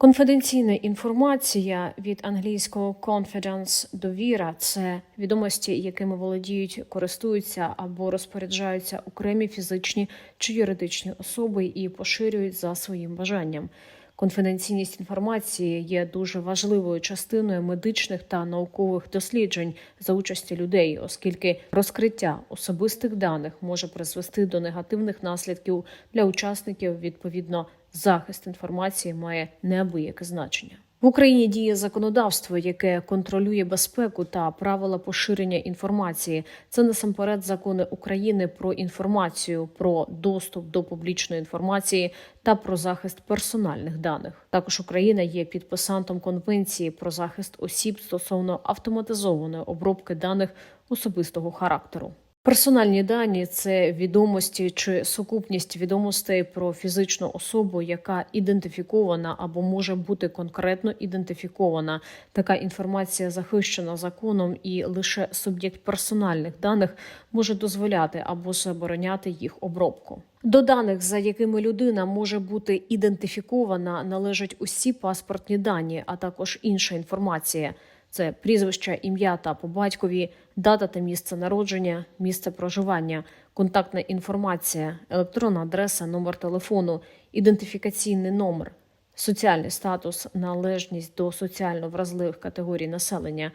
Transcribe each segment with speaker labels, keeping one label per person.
Speaker 1: Конфіденційна інформація від англійського confidence – довіра це відомості, якими володіють, користуються або розпоряджаються окремі фізичні чи юридичні особи і поширюють за своїм бажанням. Конфіденційність інформації є дуже важливою частиною медичних та наукових досліджень за участі людей, оскільки розкриття особистих даних може призвести до негативних наслідків для учасників. Відповідно, захист інформації має неабияке значення. В Україні діє законодавство, яке контролює безпеку та правила поширення інформації. Це насамперед закони України про інформацію, про доступ до публічної інформації та про захист персональних даних. Також Україна є підписантом конвенції про захист осіб стосовно автоматизованої обробки даних особистого характеру. Персональні дані це відомості чи сукупність відомостей про фізичну особу, яка ідентифікована або може бути конкретно ідентифікована. Така інформація захищена законом, і лише суб'єкт персональних даних може дозволяти або забороняти їх обробку. До даних, за якими людина може бути ідентифікована, належать усі паспортні дані, а також інша інформація. Це прізвище, ім'я та по батькові, дата та місце народження, місце проживання, контактна інформація, електронна адреса, номер телефону, ідентифікаційний номер, соціальний статус, належність до соціально вразливих категорій населення,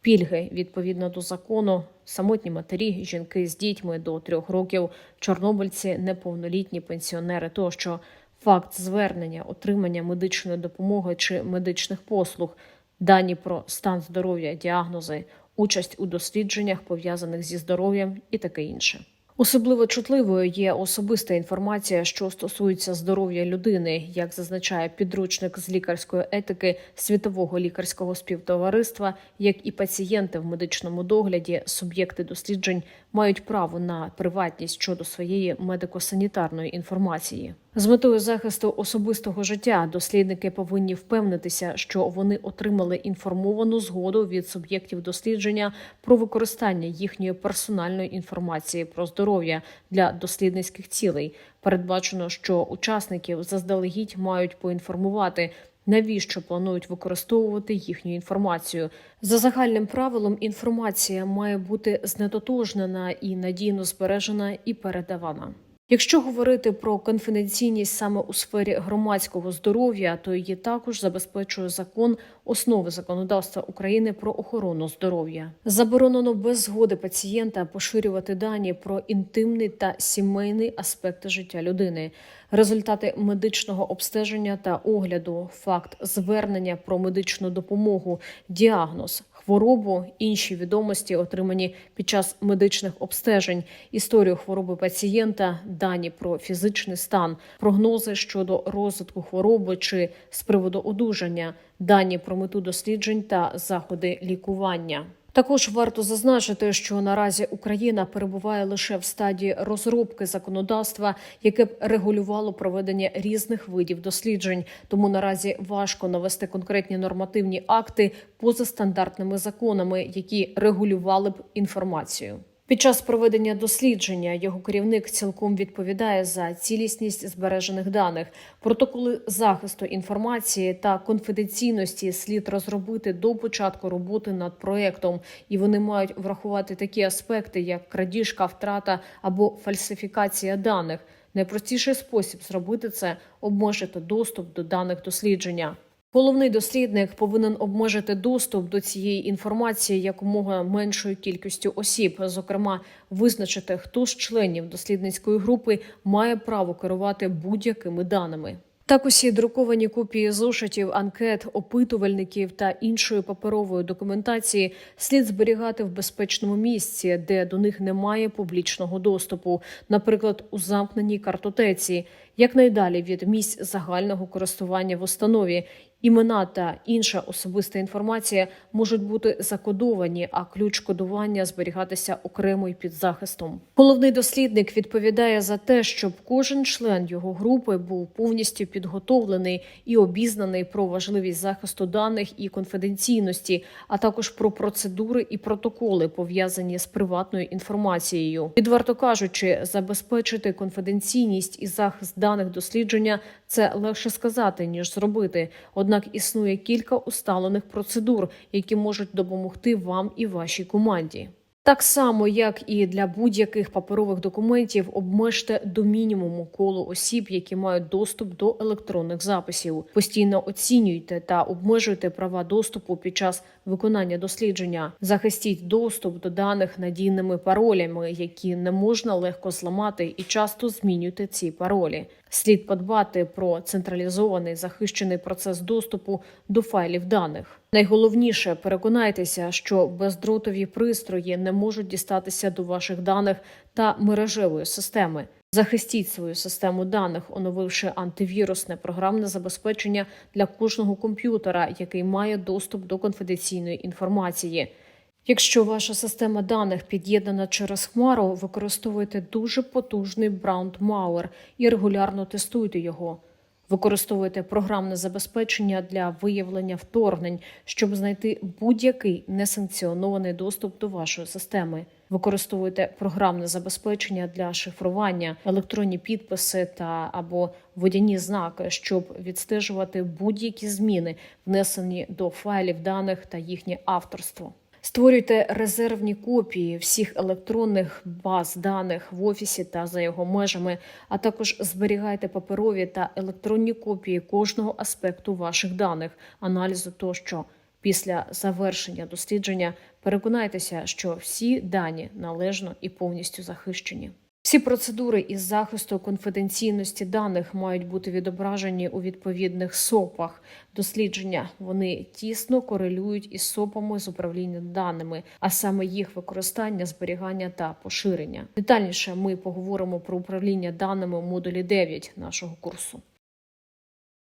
Speaker 1: пільги відповідно до закону, самотні матері, жінки з дітьми до трьох років, чорнобильці, неповнолітні пенсіонери тощо, факт звернення, отримання медичної допомоги чи медичних послуг дані про стан здоров'я, діагнози, участь у дослідженнях, пов'язаних зі здоров'ям і таке інше. Особливо чутливою є особиста інформація, що стосується здоров'я людини, як зазначає підручник з лікарської етики світового лікарського співтовариства, як і пацієнти в медичному догляді, суб'єкти досліджень мають право на приватність щодо своєї медико-санітарної інформації. З метою захисту особистого життя дослідники повинні впевнитися, що вони отримали інформовану згоду від суб'єктів дослідження про використання їхньої персональної інформації про здоров'я для дослідницьких цілей. Передбачено, що учасників заздалегідь мають поінформувати. Навіщо планують використовувати їхню інформацію за загальним правилом? Інформація має бути знетотожнена і надійно збережена і передавана. Якщо говорити про конфіденційність саме у сфері громадського здоров'я, то її також забезпечує закон основи законодавства України про охорону здоров'я. Заборонено без згоди пацієнта поширювати дані про інтимний та сімейний аспекти життя людини, результати медичного обстеження та огляду, факт звернення про медичну допомогу, діагноз. Хворобу, інші відомості, отримані під час медичних обстежень, історію хвороби пацієнта, дані про фізичний стан, прогнози щодо розвитку хвороби чи з приводу одужання, дані про мету досліджень та заходи лікування. Також варто зазначити, що наразі Україна перебуває лише в стадії розробки законодавства, яке б регулювало проведення різних видів досліджень. Тому наразі важко навести конкретні нормативні акти поза стандартними законами, які регулювали б інформацію. Під час проведення дослідження його керівник цілком відповідає за цілісність збережених даних. Протоколи захисту інформації та конфіденційності слід розробити до початку роботи над проектом, і вони мають врахувати такі аспекти, як крадіжка, втрата або фальсифікація даних. Найпростіший спосіб зробити це обмежити доступ до даних дослідження. Головний дослідник повинен обмежити доступ до цієї інформації якомога меншою кількістю осіб, зокрема, визначити, хто з членів дослідницької групи має право керувати будь-якими даними. Так, усі друковані копії зошитів, анкет, опитувальників та іншої паперової документації слід зберігати в безпечному місці, де до них немає публічного доступу, наприклад, у замкненій картотеці, якнайдалі від місць загального користування в установі. Імена та інша особиста інформація можуть бути закодовані, а ключ кодування зберігатися окремо і під захистом. Головний дослідник відповідає за те, щоб кожен член його групи був повністю підготовлений і обізнаний про важливість захисту даних і конфіденційності, а також про процедури і протоколи пов'язані з приватною інформацією. Відверто кажучи, забезпечити конфіденційність і захист даних дослідження це легше сказати ніж зробити. Однак існує кілька усталених процедур, які можуть допомогти вам і вашій команді. Так само, як і для будь-яких паперових документів, обмежте до мінімуму коло осіб, які мають доступ до електронних записів. Постійно оцінюйте та обмежуйте права доступу під час виконання дослідження. Захистіть доступ до даних надійними паролями, які не можна легко зламати, і часто змінюйте ці паролі. Слід подбати про централізований захищений процес доступу до файлів даних. Найголовніше переконайтеся, що бездротові пристрої не можуть дістатися до ваших даних та мережевої системи. Захистіть свою систему даних, оновивши антивірусне програмне забезпечення для кожного комп'ютера, який має доступ до конфіденційної інформації. Якщо ваша система даних під'єднана через хмару, використовуйте дуже потужний Brown-Mauer і регулярно тестуйте його. Використовуйте програмне забезпечення для виявлення вторгнень, щоб знайти будь-який несанкціонований доступ до вашої системи. Використовуйте програмне забезпечення для шифрування, електронні підписи та або водяні знаки, щоб відстежувати будь-які зміни, внесені до файлів даних та їхнє авторство. Створюйте резервні копії всіх електронних баз даних в офісі та за його межами, а також зберігайте паперові та електронні копії кожного аспекту ваших даних, аналізу тощо. Після завершення дослідження переконайтеся, що всі дані належно і повністю захищені. Всі процедури із захисту конфіденційності даних мають бути відображені у відповідних СОПах. Дослідження вони тісно корелюють із СОПами з управління даними, а саме їх використання, зберігання та поширення. Детальніше ми поговоримо про управління даними у модулі 9 нашого курсу.